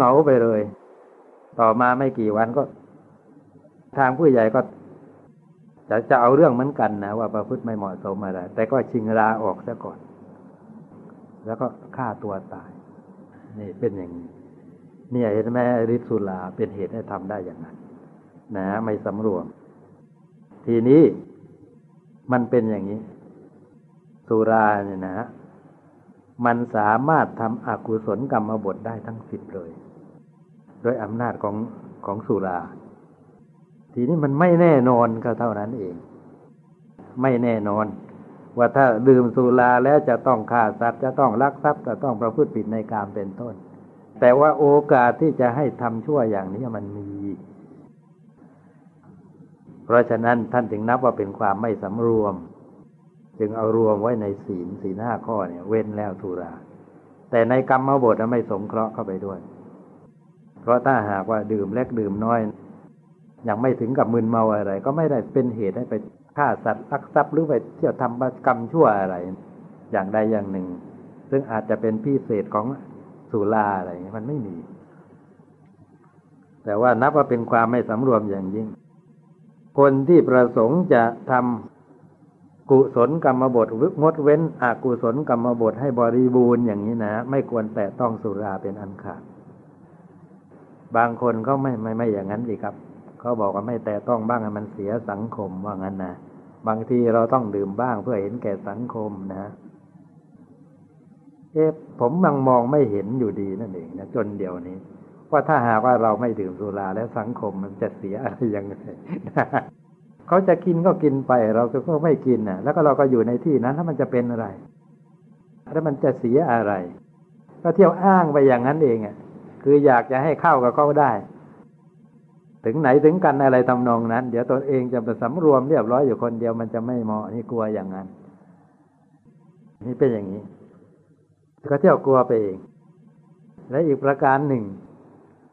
เหงาไปเลย ต่อมาไม่กี่วันก็ ทางผู้ใหญ่ก็ จะจะเอาเรื่องเหมือนกันนะว่าประพฤติไม่เหมาะสมอะไร แต่ก็ชิงลาออกซะก่อน แล้วก็ฆ่าตัวตาย นี่เป็นอย่างนี้เนี่ยเห็นไหมฤทธิ์สุราเป็นเหตุให้ทำได้อย่างนั้น นะไม่สำรวม ทีนี้มันเป็นอย่างนี้ สุราเนี่ยนะ มันสามารถทำอกุศลกรรมบทได้ทั้งสิบเลย โดยอำนาจของของสุรา ทีนี้มันไม่แน่นอนก็เท่านั้นเอง ไม่แน่นอน ว่าถ้าดื่มสุราแล้วจะต้องฆ่าสัตว์จะต้องลักทรัพย์จะต้องประพฤติผิดในการเป็นต้น แต่ว่าโอกาสที่จะให้ทำชั่วอย่างนี้มันมี เพราะฉะนั้นท่านจึงนับว่าเป็นความไม่สำรวม จึงเอารวมไว้ในศีลศีลห้าข้อเนี่ย เว้นแล้วทุรา แต่ในกรรมบทไม่สงเคราะห์เข้าไปด้วย เพราะถ้าหากว่าดื่มเล็กดื่มน้อย ยังไม่ถึงกับมึนเมาอะไร ก็ไม่ได้เป็นเหตุให้ไปฆ่าสัตว์ลักทรัพย์หรือไปเที่ยวทำกรรมชั่วอะไร อย่างใดอย่างหนึ่ง ซึ่งอาจจะเป็นพิเศษของสุราอะไรมันไม่มี แต่ว่านับว่าเป็นความไม่สำรวมอย่างยิ่ง คนที่ประสงค์จะทำกุศลกรรมบทงดเว้นอกุศลกรรมบทให้บริบูรณ์อย่างนี้นะ ไม่ควรแตะต้องสุราเป็นอันขาด บางคนเขาไม่ไม่ไม่อย่างนั้นสิครับเขาบอกว่าไม่แตะต้องบ้างมันเสียสังคมว่างั้นนะบางทีเราต้องดื่มบ้างเพื่อเห็นแก่สังคมนะเอ๊ะผมยังมองไม่เห็นอยู่ดีนั่นเองนะจนเดี๋ยวนี้ว่าถ้าหากว่าเราไม่ดื่มสุราแล้วสังคมมันจะเสียอะไรยังไงเขาจะกินก็กินไป เราก็ไม่กินนะแล้วก็เราก็อยู่ในที่นั้นแล้วมันจะเป็นอะไร แล้วมันจะเสียอะไร ก็เที่ยวอ้างไปอย่างนั้นเองอะ คืออยากจะให้เข้ากับเขาได้ ถึงไหนถึงกันอะไรทำนองนั้น เดี๋ยวตัวเองจะไปสำรวมเรียบร้อยอยู่คนเดียวมันจะไม่เหมาะนี่กลัวอย่างนั้น นี่เป็นอย่างนี้ก็เที่ยวกลัวไปเอง และอีกประการหนึ่ง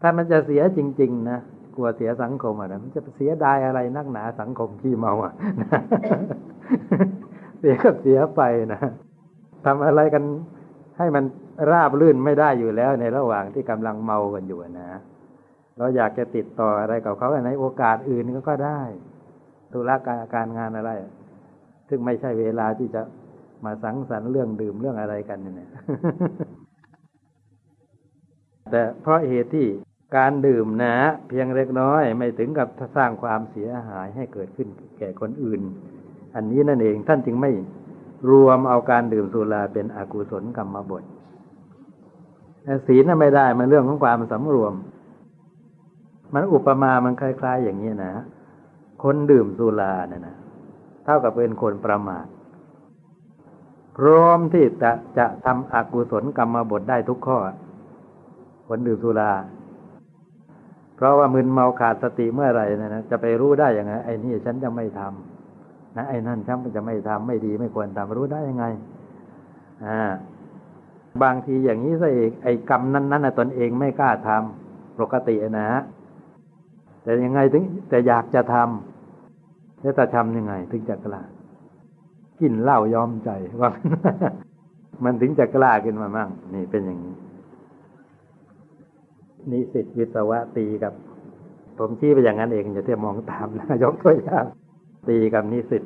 ถ้ามันจะเสียจริง ๆ นะกลัวเสียสังคมอะนะมันจะเสียดายอะไรนักหนาสังคมขี้เมาอะเสียก็เสียไปนะทำอะไรกันให้มัน ราบลื่นไม่ได้อยู่แล้วในระหว่างที่กำลังเมากันอยู่นะ เราอยากจะติดต่ออะไรกับเขาในโอกาสอื่นก็ได้ธุระการการงานอะไร ซึ่งไม่ใช่เวลาที่จะมาสังสรรค์เรื่องดื่มเรื่องอะไรกันเนี่ยแต่เพราะเหตุที่การดื่มนะเพียงเล็กน้อยไม่ถึงกับสร้างความเสียหายให้เกิดขึ้นแก่คนอื่น อันนี้นั่นเองท่านจึงไม่รวมเอาการดื่มสุราเป็นอกุศลกรรมบท ศีลน่ะไม่ได้มันเรื่องของความสำรวม มันอุปมามันคล้าย ๆ อย่างนี้นะคนดื่มสุราเนี่ยนะเท่ากับเป็นคนประมาทพร้อมที่จะจะทำอกุศลกรรมบทได้ทุกข้อ คนดื่มสุรา เพราะว่ามึนเมาขาดสติเมื่อไหร่นะนะจะไปรู้ได้ยังไงไอ้นี่ฉันจะไม่ทำนะไอ้นั่นฉันจะไม่ทำไม่ดีไม่ควรทำรู้ได้ยังไง อ่า บางทีอย่างนี้ซะเองไอ้กรรมนั้นนั้นนะตนเองไม่กล้าทำปกตินะฮะแต่ยังไงถึงแต่อยากจะทำแล้วจะทำยังไง ถึงจะกล้ากินเหล้ายอมใจว่ามันถึงจะกล้าขึ้นมามั่งนี่เป็นอย่างนี้นิสิตวิศวะตีกับ ผมชี้ไปอย่างนั้นเองจะเที่ยมองตามนะยกตัวอย่างตีกับนิสิต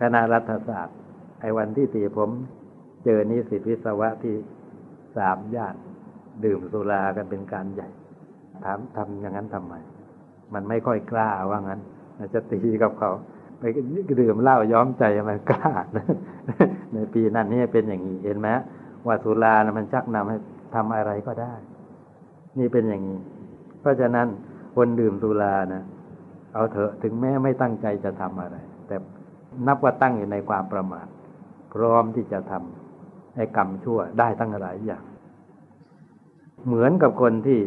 คณะรัฐศาสตร์ไอ้วันที่ตีผม เจอนิสิตวิศวะที่สามญาติดื่มสุรากันเป็นการใหญ่ ถามทำอย่างนั้นทำไม มันไม่ค่อยกล้าว่างั้นจะตีกับเขา ไปดื่มเหล้าย้อมใจมันกล้า ในปีนั้นนี่เป็นอย่างนี้เห็นไหมว่าสุรานะมันชักนำให้ทำอะไรก็ได้ นี่เป็นอย่างนี้ เพราะฉะนั้นคนดื่มสุรานะเอาเถอะถึงแม้ไม่ตั้งใจจะทำอะไร แต่นับว่าตั้งอยู่ในความประมาทพร้อมที่จะทำ ให้กรรมชั่วได้ตั้งหลายอย่าง เหมือนกับคนที่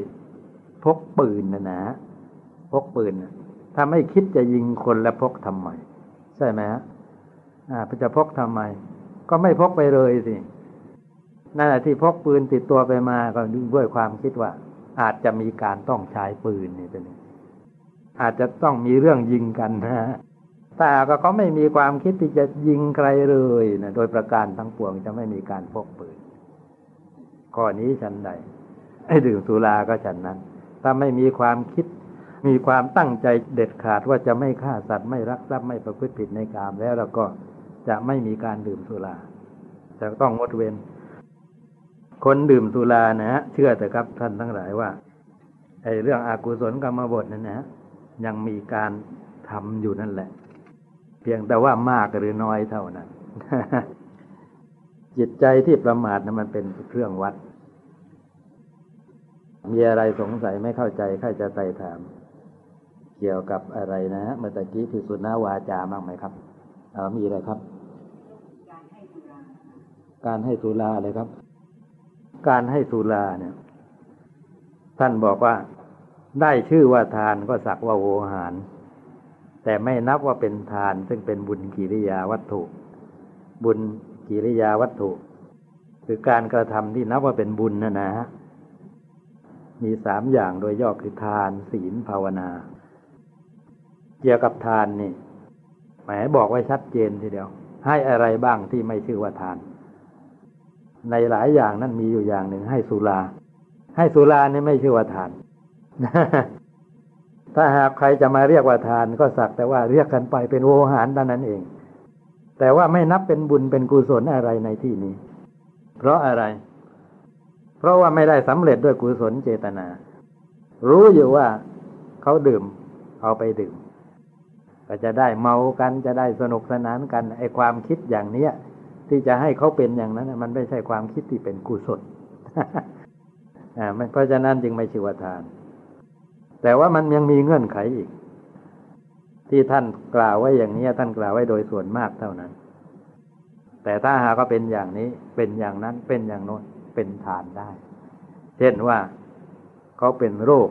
พกปืนนะนะพกปืนนะถ้าไม่คิดจะยิงคนแล้วพกทำไม ใช่ไหมฮะอ่าจะพกทำไม ก็ไม่พกไปเลยสินั่นแหละที่พกปืนติดตัวไปมาก็ด้วยความคิดว่า อาจจะมีการต้องใช้ปืนนี่เป็นอาจจะต้องมีเรื่องยิงกันนะฮะ แต่ก็เขาไม่มีความคิดที่จะยิงใครเลยนะโดยประการทั้งปวงจะไม่มีการพกปืนข้อนี้ฉันใดให้ดื่มสุราก็ฉันนั้น ถ้าไม่มีความคิด มีความตั้งใจเด็ดขาดว่าจะไม่ฆ่าสัตว์ไม่รักทรัพย์ไม่ประพฤติผิดในกามแล้วเราก็จะไม่มีการดื่มสุราจะต้องงดเว้น คนดื่มสุรานะฮะเชื่อแต่ครับท่านทั้งหลายว่าไอ้เรื่องอากุศลกรรมบทนั่นนะฮะยังมีการทำอยู่นั่นแหละ พียงแต่ว่ามากหรือน้อยเท่านั้น จิตใจที่ประมาทนะมันเป็นเครื่องวัด มีอะไรสงสัยไม่เข้าใจใครจะไต่ถาม เกี่ยวกับอะไรนะเมื่อกี้พิสุนาวาจาบ้างไหมครับอมีอะไรครับ การให้สุราเลยครับ การให้สุราเนี่ย ท่านบอกว่า ได้ชื่อว่าทานก็สักว่าโวหาร แต่ไม่นับว่าเป็นทาน ซึ่งเป็นบุญกิริยาวัตถุ บุญกิริยาวัตถุ คือการกระทำที่นับว่าเป็นบุญนะนะฮะมีสามอย่างโดยย่อคือทานศีลภาวนา เกี่ยวกับทานนี่หมายบอกไว้ชัดเจนทีเดียว ให้อะไรบ้างที่ไม่ชื่อว่าทาน ในหลายอย่างนั้นมีอยู่อย่างหนึ่งให้สุรา ให้สุรานี่ไม่ชื่อว่าทาน ถ้าหากใครจะมาเรียกว่าทานก็สักแต่ว่าเรียกกันไปเป็นโวหารเท่านั้นเอง แต่ว่าไม่นับเป็นบุญเป็นกุศลอะไรในที่นี้ เพราะอะไร เพราะว่าไม่ได้สำเร็จด้วยกุศลเจตนา รู้อยู่ว่าเขาดื่ม เอาไปดื่ม ก็จะได้เมากันจะได้สนุกสนานกันไอความคิดอย่างเนี้ยที่จะให้เขาเป็นอย่างนั้น มันไม่ใช่ความคิดที่เป็นกุศลอ่าเพราะฉะนั้นจึงไม่ชื่อว่าทาน แต่ว่ามันยังมีเงื่อนไขอีก ที่ท่านกล่าวไว้อย่างนี้ท่านกล่าวไว้โดยส่วนมากเท่านั้น แต่ถ้าหาก็เป็นอย่างนี้เป็นอย่างนั้นเป็นอย่างโน้นเป็นทานได้ เช่นว่าเขาเป็นโรค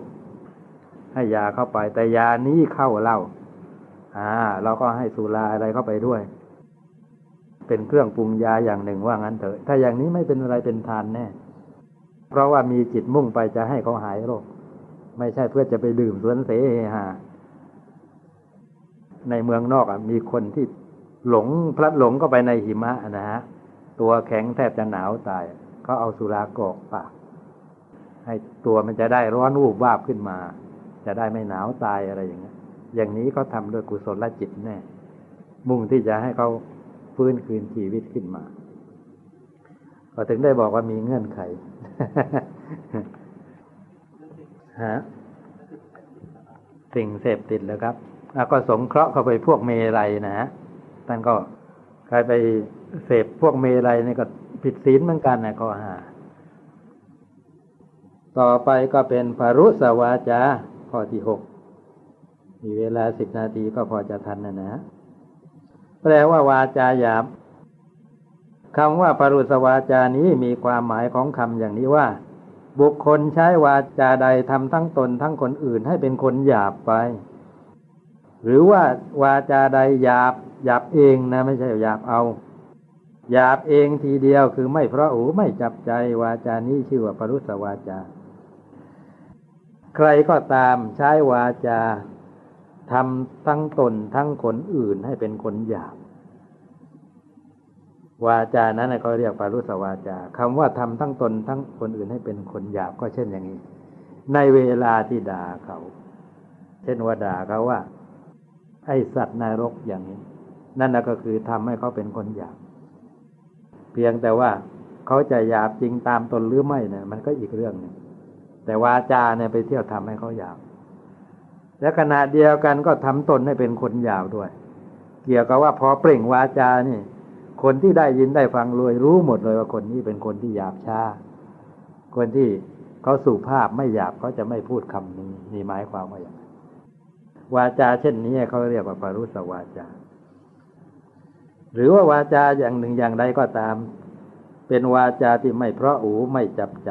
ให้ยาเข้าไป แต่ยานี้เข้าเหล้าอ่า เราก็ให้สุราอะไรเข้าไปด้วย เป็นเครื่องปรุงยาอย่างหนึ่งว่างั้นเถอะ ถ้าอย่างนี้ไม่เป็นอะไรเป็นทานแน่ เพราะว่ามีจิตมุ่งไปจะให้เขาหายโรค ไม่ใช่เพื่อจะไปดื่มสวนเสเฮาในเมืองนอกอะ มีคนที่หลงพลัดหลงก็ไปในหิมะนะฮะตัวแข็งแทบจะหนาวตายเขาเอาสุรากรอกปากให้ตัวมันจะได้ร้อนวูบวาบขึ้นมา จะได้ไม่หนาวตายอะไรอย่างเงี้ย อย่างนี้เขาทำด้วยกุศลจิตแน่มุ่งที่จะให้เขาฟื้นคืนชีวิตขึ้นมา ก็ถึงได้บอกว่ามีเงื่อนไข ฮะสิ่งเสพติดแล้วครับแล้วก็สงเคราะห์เข้าไปพวกเมรัยนะฮะท่านก็ใครไปเสพพวกเมรัยนี่ก็ผิดศีลเหมือนกันนะข้อหาต่อไปก็เป็นปรุสวาจาข้อที่หกมีเวลาสิบนาทีก็พอจะทันนะนะ แปลว่าวาจาหยาบคำว่าปรุสวาจานี้มีความหมายของคำอย่างนี้ว่า บุคคลใช้วาจาใดทำทั้งตนทั้งคนอื่นให้เป็นคนหยาบไป หรือว่าวาจาใดหยาบหยาบเองนะไม่ใช่หยาบเอาหยาบเองทีเดียวคือไม่เพราะหูไม่จับใจวาจานี้ชื่อว่าปรุสวาจา ใครก็ตามใช้วาจาทำทั้งตนทั้งคนอื่นให้เป็นคนหยาบ วาจานั้นเขาเรียกปารุสวาจาคำว่าทำทั้งตนทั้งคนอื่นให้เป็นคนหยาบก็เช่นอย่างนี้ ในเวลาที่ด่าเขา เช่นว่าด่าเขาว่า ไอสัตว์นรกอย่างนี้ นั่นก็คือทำให้เขาเป็นคนหยาบ เพียงแต่ว่าเขาจะหยาบจริงตามตนหรือไม่เนี่ยมันก็อีกเรื่องหนึ่งแต่วาจาเนี่ยไปเที่ยวทำให้เขาหยาบ และขณะเดียวกันก็ทำตนให้เป็นคนหยาบด้วย เกี่ยวกับว่าพอเปล่งวาจานี่ คนที่ได้ยินได้ฟังรวยรู้หมดเลยว่าคนนี้เป็นคนที่หยาบช้า คนที่เขาสุภาพไม่หยาบเขาจะไม่พูดคำนี้นี่หมายความว่าอย่างไรวาจาเช่นนี้เขาเรียกว่าปารุสวาจา หรือว่าวาจาอย่างหนึ่งอย่างใดก็ตาม เป็นวาจาที่ไม่เพราะหูไม่จับใจ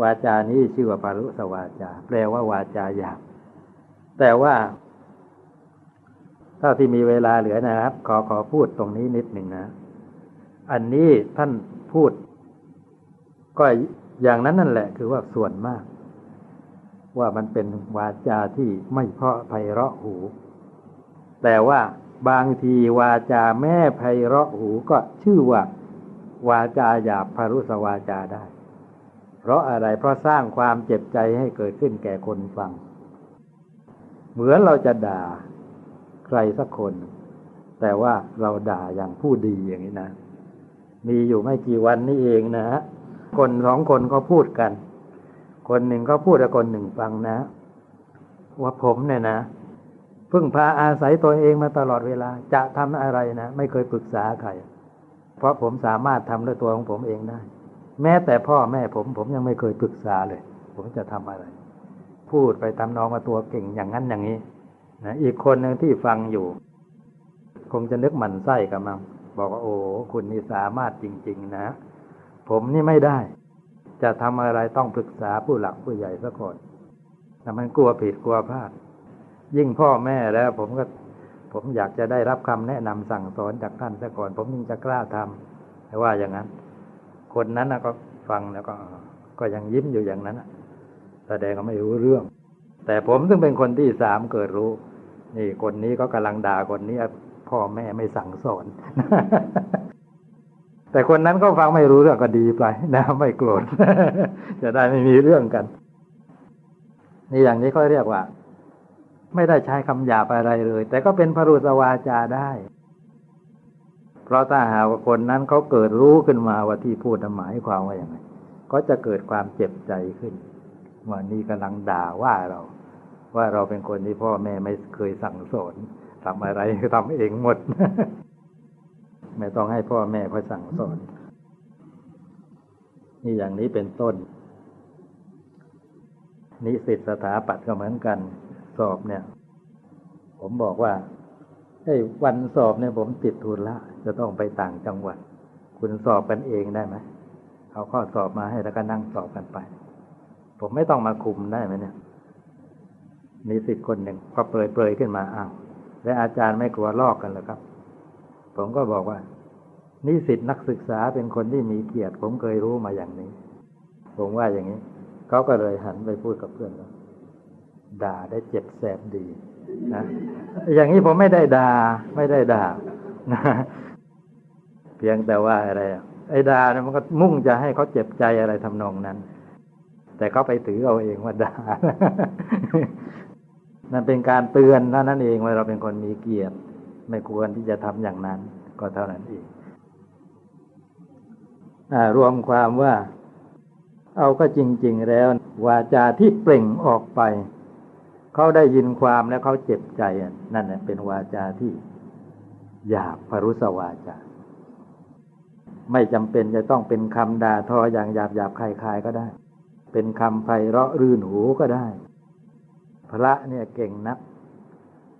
วาจานี้ชื่อว่าปารุสวาจา แปลว่าวาจาหยาบแต่ว่า เท่าที่มีเวลาเหลือนะครับ ขอขอพูดตรงนี้นิดหนึ่งนะ อันนี้ท่านพูด ก็อย่างนั้นนั่นแหละ คือว่าส่วนมาก ว่ามันเป็นวาจาที่ไม่เพาะไพเราะหู แต่ว่าบางทีวาจาแม่ไพเราะหูก็ชื่อว่า วาจาหยาบพารุสวาจาได้ เพราะอะไรเพราะสร้างความเจ็บใจให้เกิดขึ้นแก่คนฟัง เหมือนเราจะด่า ใครสักคน แต่ว่าเราด่าอย่างผู้ดีอย่างนี้นะ มีอยู่ไม่กี่วันนี้เองนะฮะคนสองคนก็พูดกัน คนหนึ่งก็พูดกับคนหนึ่งฟังนะ ว่าผมเนี่ยนะพึ่งพาอาศัยตัวเองมาตลอดเวลา จะทำอะไรนะไม่เคยปรึกษาใคร เพราะผมสามารถทำด้วยตัวของผมเองได้ แม้แต่พ่อแม่ผม ผมยังไม่เคยปรึกษาเลย ผมจะทำอะไร พูดไปทำนองมาตัวเก่งอย่างนั้นอย่างนี้ นะอีกคนหนึ่งที่ฟังอยู่ คงจะนึกหมันไส้กับมังบอกว่าโอ้คุณนี่สามารถจริง ๆ นะ ผมนี่ไม่ได้ จะทำอะไรต้องปรึกษาผู้หลักผู้ใหญ่ซะก่อนแต่มันกลัวผิดกลัวพลาด ยิ่งพ่อแม่แล้ว ผมก็ผมอยากจะได้รับคำแนะนำสั่งสอนจากท่านซะก่อน ผมยิ่งจะกล้าทำแต่ว่าอย่างนั้น คนนั้นก็ฟังแล้วก็ ก็ยังยิ้มอยู่อย่างนั้นแสดงก็ไม่รู้เรื่อง แต่ผมซึ่งเป็นคนที่สามเกิดรู้ นี่คนนี้ก็กำลังด่าคนนี้พ่อแม่ไม่สั่งสอน แต่คนนั้นก็ฟังไม่รู้เรื่องก็ดีไปนะไม่โกรธ จะได้ไม่มีเรื่องกัน นี่อย่างนี้ก็เรียกว่า ไม่ได้ใช้คำหยาบอะไรเลย แต่ก็เป็นพรุสวาจาได้ เพราะถ้าหากว่าคนนั้นเขาเกิดรู้ขึ้นมาว่าที่พูดหมายความว่าอย่างไรก็จะเกิดความเจ็บใจขึ้นว่านี่กำลังด่าว่าเรา ว่าเราเป็นคนที่พ่อแม่ไม่เคยสั่งสอนทำอะไรทำเองหมด ไม่ต้องให้พ่อแม่คอยสั่งสอน นี่อย่างนี้เป็นต้น นิสิตสถาปัตย์ก็เหมือนกันสอบเนี่ย ผมบอกว่าไอ้วันสอบเนี่ยผมติดทุนละ จะต้องไปต่างจังหวัด คุณสอบกันเองได้ไหมเอาข้อสอบมาให้แล้วก็นั่งสอบกันไป ผมไม่ต้องมาคุมได้ไหมเนี่ย นิสิตคนหนึ่งพอเปรยเปรยขึ้นมาอ้าวและอาจารย์ไม่กลัวลอกกันหรอครับ ผมก็บอกว่า นิสิตนักศึกษาเป็นคนที่มีเกียรติ ผมเคยรู้มาอย่างนี้ ผมว่าอย่างนี้เขาก็เลยหันไปพูดกับเพื่อนว่าด่าได้เจ็บแสบดีนะอย่างนี้ผมไม่ได้ด่าไม่ได้ด่านะเพียงแต่ว่าอะไรไอ้ด่าเนี่ยมันก็มุ่งจะให้เขาเจ็บใจอะไรทำนองนั้น แต่เขาไปถือเอาเองว่าด่า นั่นเป็นการเตือนเท่านั้นเองว่าเราเป็นคนมีเกียรติ ไม่ควรที่จะทำอย่างนั้น ก็เท่านั้นเองรวมความว่า เอาก็จริง ๆ แล้ว วาจาที่เปล่งออกไป เขาได้ยินความแล้วเขาเจ็บใจนั่นเป็นวาจาที่หยาบพรุสวาจาไม่จำเป็นจะต้องเป็นคำด่าทออย่างหยาบหยาบคลายๆก็ได้ เป็นคำไพเราะรื่นหูก็ได้ พระเนี่ยเก่งนัก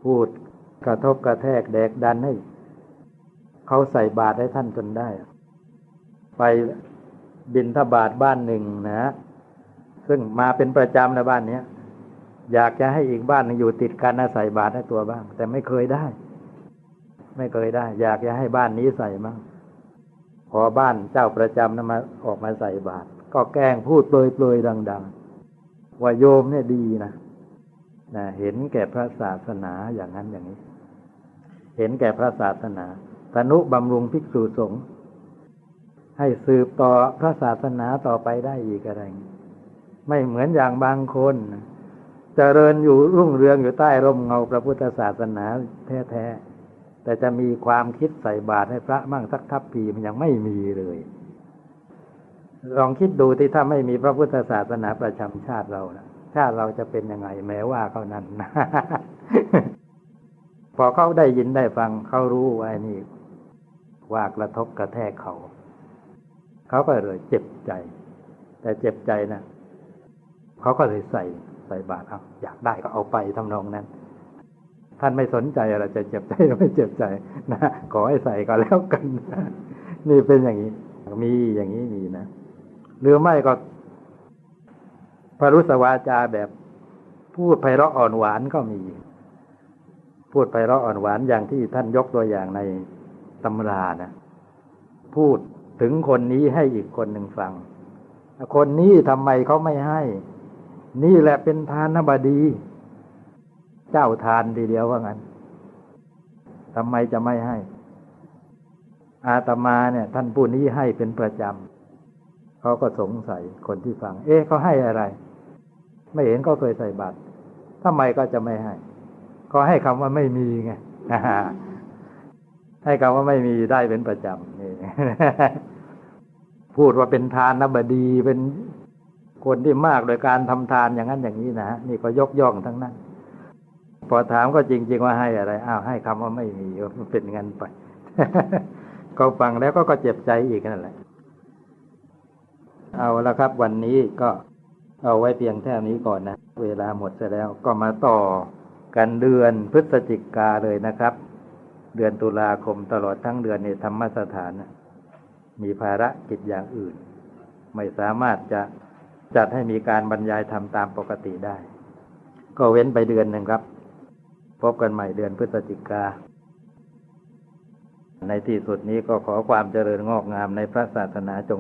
พูดกระทบกระแทกแดกดันให้เขาใส่บาตรให้ท่านจนได้ ไปบินทบาทบ้านหนึ่งนะ ซึ่งมาเป็นประจำในบ้านเนี้ยอยากจะให้อีกบ้านนึงอยู่ติดกันนะใส่บาตรให้ตัวบ้าง แต่ไม่เคยได้ ไม่เคยได้ อยากจะให้บ้านนี้ใส่มั้งพอบ้านเจ้าประจำนะมาออกมาใส่บาตรก็แกล้งพูดเปลยๆดัง ๆ ว่าโยมเนี่ยดีนะ นะเห็นแก่พระศาสนาอย่างนั้นอย่างนี้ เห็นแก่พระศาสนาตนุบำรุงภิกษุสงฆ์ให้สืบต่อพระศาสนาต่อไปได้อีกอะไร ไม่เหมือนอย่างบางคนจเจริญอยู่รุ่งเรืองอยู่ใต้ร่มเงาพระพุทธศาสนาแท้ๆ แต่จะมีความคิดใส่บาตรให้พระมั่งสักทัพปีมันยังไม่มีเลย ลองคิดดูที่ถ้าไม่มีพระพุทธศาสนาประจำชาติเรานะ ชาเราจะเป็นยังไงแม้ว่าเขานั้นพอเขาได้ยินได้ฟังเขารู้ว่านี่ว่ากระทบกระแทกเขาเขาก็เลยเจ็บใจ แต่เจ็บใจนะเขาก็เลยใส่ใส่บาตรเอาอยากได้ก็เอาไปทำนองนั้น ท่านไม่สนใจอะไรจะเจ็บใจหรือไม่เจ็บใจนะขอให้ใส่ก็แล้วกัน นี่เป็นอย่างนี้ มีอย่างนี้มีนะหรือไม่ก็ พรุสวาจาแบบพูดไพเราะอ่อนหวานก็มี พูดไพเราะอ่อนหวานอย่างที่ท่านยกตัวอย่างในตำรานะ พูดถึงคนนี้ให้อีกคนหนึ่งฟัง คนนี้ทำไมเขาไม่ให้ นี่แหละเป็นทานบดี เจ้าทานทีเดียวว่างั้นทำไมจะไม่ให้ อาตมาเนี่ย ท่านผู้นี้ให้เป็นประจำเขาก็สงสัยคนที่ฟัง เอ๊ะเขาให้อะไร ไม่เห็นก็เคยใส่บาตรทำไมก็จะไม่ให้ ก็ให้คำว่าไม่มีไงให้คำว่าไม่มีได้เป็นประจำนี่พูดว่าเป็นทานนบดีเป็นคนที่มากโดยการทำทานอย่างนั้นอย่างนี้นะนี่ก็ยกย่องทั้งนั้น พอถามก็จริง ๆ ว่าให้อะไร อ้าวให้คำว่าไม่มีเป็นงั้นไป ก็ฟังแล้วก็ก็เจ็บใจอีกนั่นแหละ เอาละครับ วันนี้ก็ เอาไว้เพียงแค่นี้ก่อนนะ เวลาหมดซะแล้วก็มาต่อกันเดือนพฤศจิกาเลยนะครับ เดือนตุลาคมตลอดทั้งเดือนในธรรมสถาน มีภารกิจอย่างอื่น ไม่สามารถจะจัดให้มีการบรรยายธรรมตามปกติได้ ก็เว้นไปเดือนหนึ่งครับ พบกันใหม่เดือนพฤศจิกา ในที่สุดนี้ก็ขอความเจริญงอกงามในพระศาสนาจง